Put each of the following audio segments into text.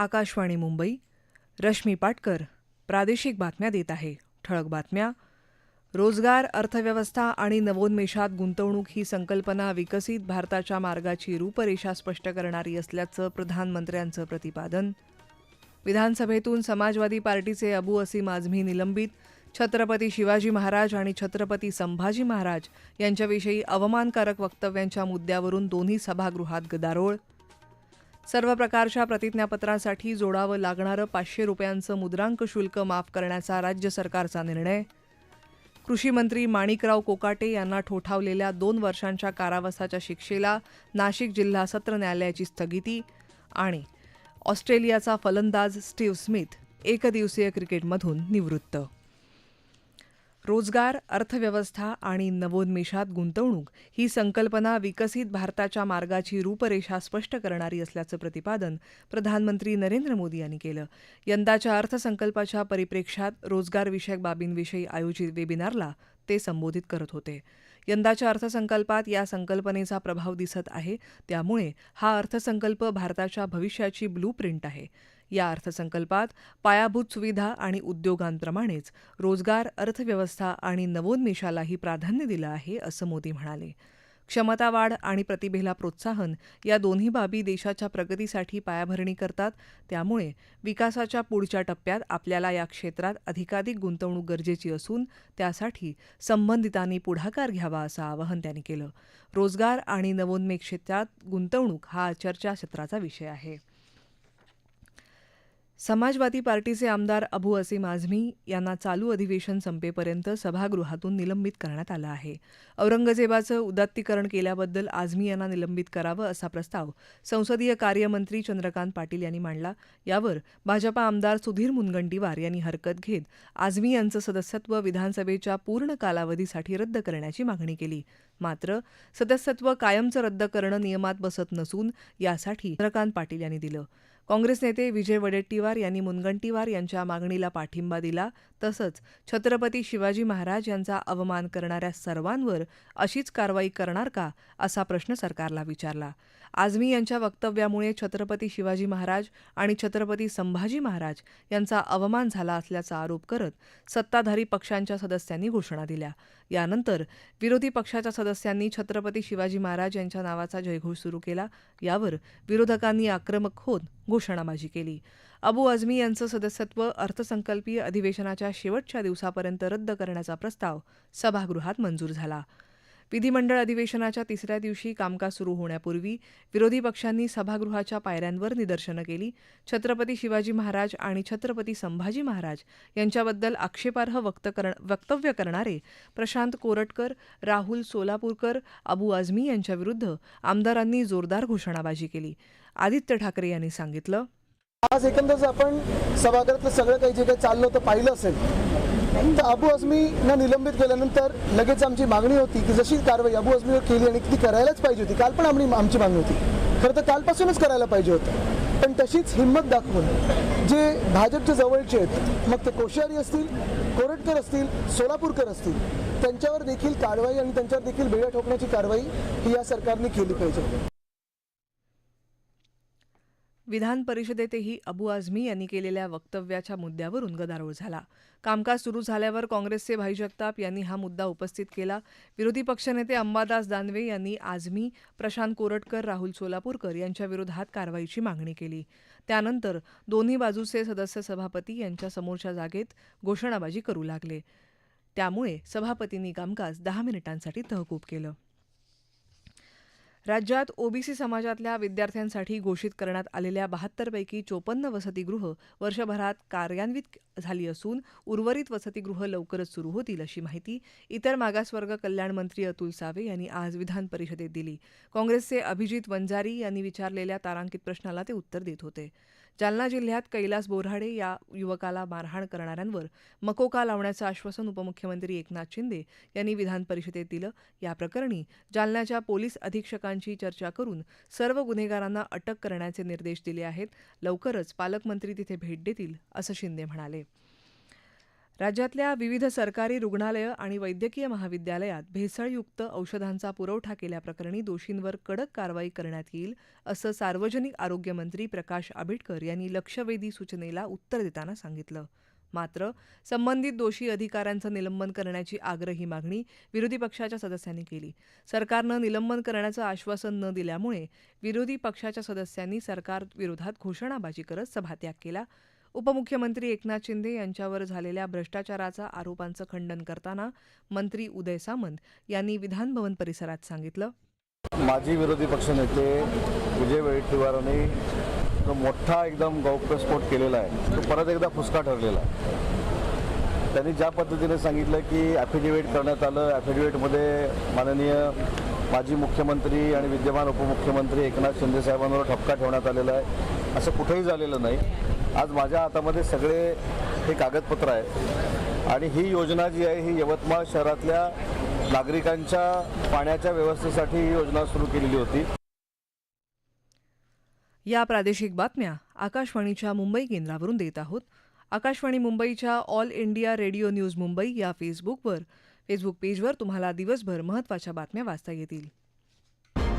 आकाशवाणी मुंबई रश्मी पाटकर प्रादेशिक बातम्या देत आहे. ठळक बातम्या. रोजगार अर्थव्यवस्था आणि नवोन्मेषात गुंतवणूक ही संकल्पना विकसित भारताच्या मार्गाची रूपरेषा स्पष्ट करणारी असल्याचं प्रधानमंत्र्यांचं प्रतिपादन. विधानसभेतून समाजवादी पार्टीचे अबू असीम आझमी निलंबित. छत्रपती शिवाजी महाराज आणि छत्रपती संभाजी महाराज यांच्याविषयी अवमानकारक वक्तव्यांच्या मुद्द्यावरून दोन्ही सभागृहात गदारोळ. सर्व प्रकारच्या प्रतिज्ञापत्रांसाठी जोडावं लागणारं पाचशे रुपयांचं मुद्रांक शुल्क माफ करण्याचा राज्य सरकारचा निर्णय. कृषी मंत्री माणिकराव कोकाटे यांना ठोठावलेल्या दोन वर्षांच्या कारावासाच्या शिक्षेला नाशिक जिल्हा सत्र न्यायालयाची स्थगिती आणि ऑस्ट्रेलियाचा फलंदाज स्टीव्ह स्मिथ एकदिवसीय क्रिकेटमधून निवृत्त. रोजगार अर्थव्यवस्था आणि नवोन्मेषात गुंतवणूक ही संकल्पना विकसित भारताच्या मार्गाची रूपरेषा स्पष्ट करणारी असल्याचं प्रतिपादन प्रधानमंत्री नरेंद्र मोदी यांनी केलं. यंदाच्या अर्थसंकल्पाच्या परिप्रेक्ष्यात रोजगारविषयक बाबींविषयी आयोजित वेबिनारला ते संबोधित करत होते. यंदाच्या अर्थसंकल्पात या संकल्पनेचा प्रभाव दिसत आहे. त्यामुळे हा अर्थसंकल्प भारताच्या भविष्याची ब्लू प्रिंट आहे. या अर्थसंकल्पात पायाभूत सुविधा आणि उद्योगांप्रमाणेच रोजगार अर्थव्यवस्था आणि नवोन्मेषालाही प्राधान्य दिलं आहे असं मोदी म्हणाले. क्षमता वाढ आणि प्रतिभेला प्रोत्साहन या दोन्ही बाबी देशाच्या प्रगतीसाठी पायाभरणी करतात. त्यामुळे विकासाच्या पुढच्या टप्प्यात आपल्याला या क्षेत्रात अधिकाधिक गुंतवणूक गरजेची असून त्यासाठी संबंधितांनी पुढाकार घ्यावा असं आवाहन त्यांनी केलं. रोजगार आणि नवोन्मेष क्षेत्रात गुंतवणूक हा चर्चासत्राचा विषय आहे. समाजवादी पार्टीचे आमदार अबू असीम आझमी यांना चालू अधिवेशन संपेपर्यंत सभागृहातून निलंबित करण्यात आलं आहे. औरंगजेबाचं उदात्तीकरण केल्याबद्दल आझमी यांना निलंबित करावं असा प्रस्ताव संसदीय कार्यमंत्री चंद्रकांत पाटील यांनी मांडला. यावर भाजपा आमदार सुधीर मुनगंटीवार यांनी हरकत घेत आझमी यांचं सदस्यत्व विधानसभेच्या पूर्ण कालावधीसाठी रद्द करण्याची मागणी केली. मात्र सदस्यत्व कायमचं रद्द करणं नियमात बसत नसून यासाठी चंद्रकांत पाटील यांनी दिलं. काँग्रेस नेते विजय वडेट्टीवार यांनी मुनगंटीवार यांच्या मागणीला पाठिंबा दिला. तसंच छत्रपती शिवाजी महाराज यांचा अवमान करणाऱ्या सर्वांवर अशीच कारवाई करणार का असा प्रश्न सरकारला विचारला. आझमी यांच्या वक्तव्यामुळे छत्रपती शिवाजी महाराज आणि छत्रपती संभाजी महाराज यांचा अवमान झाला असल्याचा आरोप करत सत्ताधारी पक्षांच्या सदस्यांनी घोषणा दिल्या. यानंतर विरोधी पक्षाच्या सदस्यांनी छत्रपती शिवाजी महाराज यांच्या नावाचा जयघोष सुरू केला. यावर विरोधकांनी आक्रमक होत घोषणाबाजी केली. अबू आझमी यांचं सदस्यत्व अर्थसंकल्पीय अधिवेशनाच्या शेवटच्या दिवसापर्यंत रद्द करण्याचा प्रस्ताव सभागृहात मंजूर झाला. विधिमंडळ अधिवेशनाच्या तिसऱ्या दिवशी कामकाज सुरू होण्यापूर्वी विरोधी पक्षांनी सभागृहाच्या पायऱ्यांवर निदर्शनं केली. छत्रपती शिवाजी महाराज आणि छत्रपती संभाजी महाराज यांच्याबद्दल आक्षेपार्ह वक्त वक्तव्य करणारे प्रशांत कोरटकर राहुल सोलापूरकर अबू आझमी यांच्याविरुद्ध आमदारांनी जोरदार घोषणाबाजी केली. आदित्य ठाकरे यांनी सांगितलं आज एकंदरच आपण सभागृहातलं सगळं काही जे काही चाललं होतं पाहिलं असेल तर अबू आझमीना निलंबित केल्यानंतर लगेच आमची मागणी होती की जशी कारवाई अबू अजमीवर केली आणि ती करायलाच पाहिजे होती. काल पण आम्ही आमची मागणी होती. खरं तर कालपासूनच करायला पाहिजे होतं. पण तशीच हिंमत दाखवून जे भाजपच्या जवळचे आहेत मग ते कोश्यारी असतील कोरटकर असतील सोलापूरकर असतील त्यांच्यावर देखील कारवाई आणि त्यांच्यावर देखील बेड्या ठोकण्याची कारवाई ही या सरकारने केली पाहिजे. विधान परिषदेतही अबू आझमी यांनी केलेल्या वक्तव्याच्या मुद्द्यावरून गदारोळ झाला. कामकाज सुरू झाल्यावर काँग्रेसचे भाई जगताप यांनी हा मुद्दा उपस्थित केला. विरोधी पक्षनेते अंबादास दानवे यांनी आझमी प्रशांत कोरटकर राहुल सोलापूरकर यांच्या विरोधात कारवाईची मागणी केली. त्यानंतर दोन्ही बाजूचे सदस्य सभापती यांच्या समोरच्या जागेत घोषणाबाजी करू लागले. त्यामुळे सभापतींनी कामकाज दहा मिनिटांसाठी तहकूब केलं. राज्यात ओबीसी समाजातल्या विद्यार्थ्यांसाठी घोषित करण्यात आलेल्या बहात्तरपैकी चोपन्न वसतिगृह वर्षभरात कार्यान्वित झाली असून उर्वरित वसतिगृह लवकरच सुरू होतील अशी माहिती इतर मागासवर्ग कल्याण मंत्री अतुल सावे यांनी आज विधान परिषदेत दिली. काँग्रेसचे अभिजित वंजारी यांनी विचारलेल्या तारांकित प्रश्नाला ते उत्तर देत होते. जालना जिल्ह्यात कैलास बोऱ्हाडे या युवकाला मारहाण करणाऱ्यांवर मकोका लावण्याचं आश्वासन उपमुख्यमंत्री एकनाथ शिंदे यांनी विधान परिषदेत दिलं. या प्रकरणी जालन्याच्या पोलीस अधीक्षकांची चर्चा करून सर्व गुन्हेगारांना अटक करण्याचे निर्देश दिले आहेत. लवकरच पालकमंत्री तिथे भेट देतील असं शिंदे म्हणाले. राज्यातल्या विविध सरकारी रुग्णालयं आणि वैद्यकीय महाविद्यालयात भेसळयुक्त औषधांचा पुरवठा केल्याप्रकरणी दोषींवर कडक कारवाई करण्यात येईल असं सार्वजनिक आरोग्यमंत्री प्रकाश आंबेडकर यांनी लक्षवेधी सूचनेला उत्तर देताना सांगितलं. मात्र संबंधित दोषी अधिकाऱ्यांचं निलंबन करण्याची आग्रही मागणी विरोधी पक्षाच्या सदस्यांनी केली. सरकारनं निलंबन करण्याचं आश्वासन न दिल्यामुळे विरोधी पक्षाच्या सदस्यांनी सरकारविरोधात घोषणाबाजी करत सभात्याग केला. उपमुख्यमंत्री एकनाथ शिंदे यांच्यावर झालेल्या भ्रष्टाचाराचा आरोपांचं खंडन करताना मंत्री उदय सामंत यांनी विधानभवन परिसरात सांगितलं. माजी विरोधी पक्षनेते विजय वडेट्टीवारांनी जो मोठा एकदम गौप्यस्फोट केलेला आहे तो परत एकदा फुसका ठरलेला आहे. त्यांनी ज्या पद्धतीने सांगितलं की ॲफिडेव्हिट करण्यात आलं ॲफिडेव्हिटमध्ये माननीय माजी मुख्यमंत्री आणि विद्यमान उपमुख्यमंत्री एकनाथ शिंदे साहेबांवर ठपका ठेवण्यात आलेला आहे. असं कुठेही झालेलं नाही. आज माझ्या हातामध्ये सगळे हे कागदपत्र आहेत. आणि ही योजना जी आहे ही यवतमाळ शहरातल्या नागरिकांच्या पाण्याच्या व्यवस्थेसाठी ही योजना सुरू केलेली होती. या प्रादेशिक बातम्या आकाशवाणीच्या मुंबई केंद्रावरून देत आहोत. आकाशवाणी मुंबईच्या All India Radio News Mumbai या फेसबुकवर फेसबुक पेजवर तुम्हाला दिवसभर महत्त्वाच्या बातम्या वाचता येतील.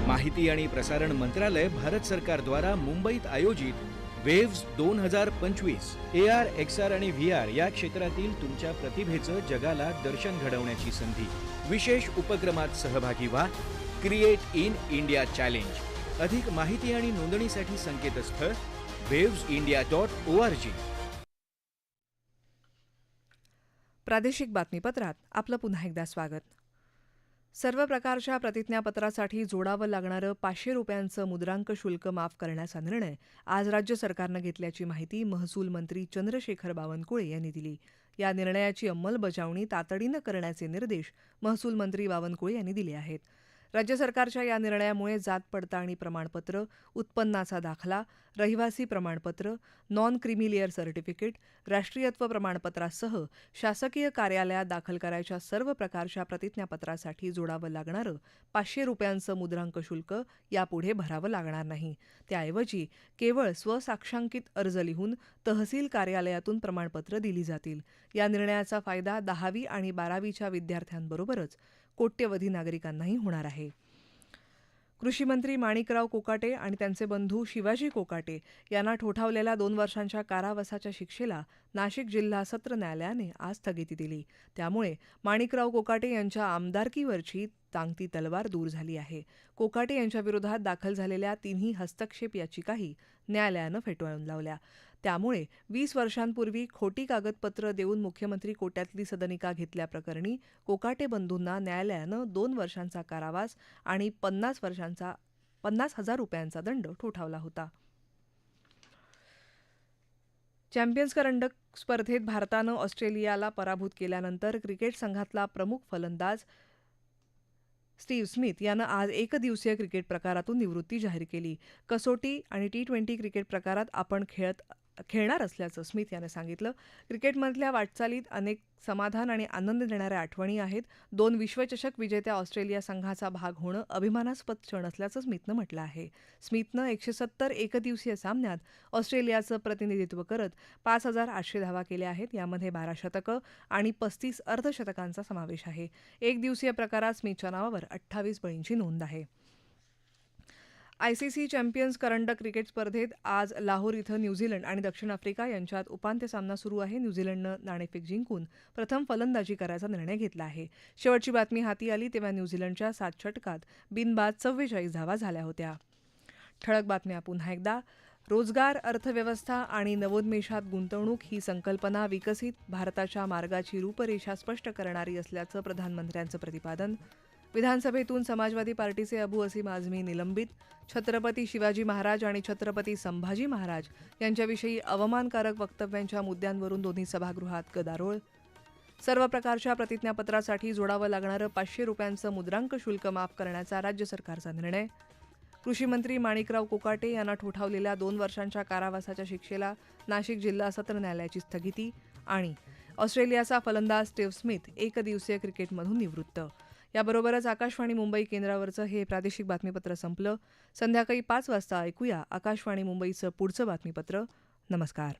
माहिती आणि प्रसारण मंत्रालय भारत सरकारद्वारा मुंबईत आयोजित वेव्स दोन हजार पंचवीस ए आर एक्स आर आणि व्ही आर या क्षेत्रातील तुमच्या प्रतिभेचं जगाला दर्शन घडवण्याची संधी. विशेष उपक्रमात सहभागी व्हा. क्रिएट इन इंडिया चॅलेंज अधिक माहिती आणि नोंदणीसाठी संकेतस्थळ waves India dot O R G प्रादेशिक बातमीपत्रात आपलं पुन्हा एकदा स्वागत. सर्व प्रकारच्या प्रतिज्ञापत्रासाठी जोडावं लागणारं पाचशे रुपयांचं मुद्रांक शुल्क माफ करण्याचा निर्णय आज राज्य सरकारनं घेतल्याची माहिती महसूल मंत्री चंद्रशेखर बावनकुळे यांनी दिली. या निर्णयाची अंमलबजावणी तातडीनं करण्याचे निर्देश महसूल मंत्री बावनकुळे यांनी दिले आहेत. राज्य सरकारच्या या निर्णयामुळे जात पडताळणी प्रमाणपत्र उत्पन्नाचा दाखला रहिवासी प्रमाणपत्र नॉन क्रिमिलियर सर्टिफिकेट राष्ट्रीयत्व प्रमाणपत्रासह शासकीय कार्यालयात दाखल करायच्या सर्व प्रकारच्या प्रतिज्ञापत्रासाठी जोडावं लागणारं पाचशे रुपयांचं मुद्रांक शुल्क यापुढे भरावं लागणार नाही. त्याऐवजी केवळ स्वसाक्षांकित अर्ज लिहून तहसील कार्यालयातून प्रमाणपत्र दिली जातील. या निर्णयाचा फायदा दहावी आणि बारावीच्या विद्यार्थ्यांबरोबरच कोट्यवधी नागरिकांनाही होणार आहे. कृषी मंत्री माणिकराव कोकाटे आणि त्यांचे बंधू शिवाजी कोकाटे यांना ठोठावलेल्या दोन वर्षांच्या कारावासाच्या शिक्षेला नाशिक जिल्हा सत्र न्यायालयाने आज स्थगिती दिली. त्यामुळे माणिकराव कोकाटे यांच्या आमदारकीवरची तांगती तलवार दूर झाली आहे. कोकाटे यांच्या विरोधात दाखल झालेल्या तिन्ही हस्तक्षेप याचिकाही न्यायालयानं फेटाळून लावल्या. त्यामुळे वीस वर्षांपूर्वी खोटी कागदपत्र देऊन मुख्यमंत्री कोट्यातली सदनिका घेतल्याप्रकरणी कोकाटे बंधूंना न्यायालयानं दोन वर्षांचा कारावास आणि पन्नास वर्षांचा पन्नास हजार रुपयांचा दंड ठोठावला होता. चॅम्पियन्स करंडक स्पर्धेत भारतानं ऑस्ट्रेलियाला पराभूत केल्यानंतर क्रिकेट संघातला प्रमुख फलंदाज स्टीव्ह स्मिथ यानं आज एकदिवसीय क्रिकेट प्रकारातून निवृत्ती जाहीर केली. कसोटी आणि टी ट्वेंटी क्रिकेट प्रकारात आपण खेळत खेळणार असल्याचं स्मिथ यानं सांगितलं. क्रिकेटमधल्या वाटचालीत अनेक समाधान आणि आनंद देणाऱ्या आठवणी आहेत. दोन विश्वचषक विजेत्या ऑस्ट्रेलिया संघाचा भाग होणं अभिमानास्पद क्षण असल्याचं स्मिथनं म्हटलं आहे. स्मिथनं एकशे सत्तर एकदिवसीय सामन्यात ऑस्ट्रेलियाचं प्रतिनिधित्व करत पाच हजार आठशे धावा केल्या आहेत. यामध्ये बारा शतकं आणि पस्तीस अर्धशतकांचा समावेश आहे. एक दिवसीय प्रकारात स्मिथच्या नावावर अठ्ठावीस बळींची नोंद आहे. आयसीसी चॅम्पियन्स करंडक क्रिकेट स्पर्धेत आज लाहोर इथं न्यूझीलंड आणि दक्षिण आफ्रिका यांच्यात उपांत्य सामना सुरू आहे. न्यूझीलंडनं नाणेफेक जिंकून प्रथम फलंदाजी करायचा निर्णय घेतला आहे. शेवटची बातमी हाती आली तेव्हा न्यूझीलंडच्या सात षटकात बिनबाद चव्वेचाळीस धावा झाल्या होत्या. ठळक बातम्या पुन्हा एकदा. रोजगार अर्थव्यवस्था आणि नवोन्मेषात गुंतवणूक ही संकल्पना विकसित भारताच्या मार्गाची रूपरेषा स्पष्ट करणारी असल्याचं प्रधानमंत्र्यांचं प्रतिपादन विधानसभेतून समाजवादी पार्टीचे अबू असीम आझमी निलंबित छत्रपती शिवाजी महाराज आणि छत्रपती संभाजी महाराज यांच्याविषयी अवमानकारक वक्तव्यांच्या मुद्द्यांवरून दोन्ही सभागृहात गदारोळ. सर्व प्रकारच्या प्रतिज्ञापत्रासाठी जोडावं लागणारं पाचशे रुपयांचं मुद्रांक शुल्क माफ करण्याचा राज्य सरकारचा निर्णय. कृषी मंत्री माणिकराव कोकाटे यांना ठोठावलेल्या दोन वर्षांच्या कारावासाच्या शिक्षेला नाशिक जिल्हा सत्र न्यायालयाची स्थगिती आणि ऑस्ट्रेलियाचा फलंदाज स्टीव्ह स्मिथ एकदिवसीय क्रिकेटमधून निवृत्त. याबरोबरच आकाशवाणी मुंबई केंद्रावरचं हे प्रादेशिक बातमीपत्र संपलं. संध्याकाळी पाच वाजता ऐकूया आकाशवाणी मुंबईचं पुढचं बातमीपत्र. नमस्कार.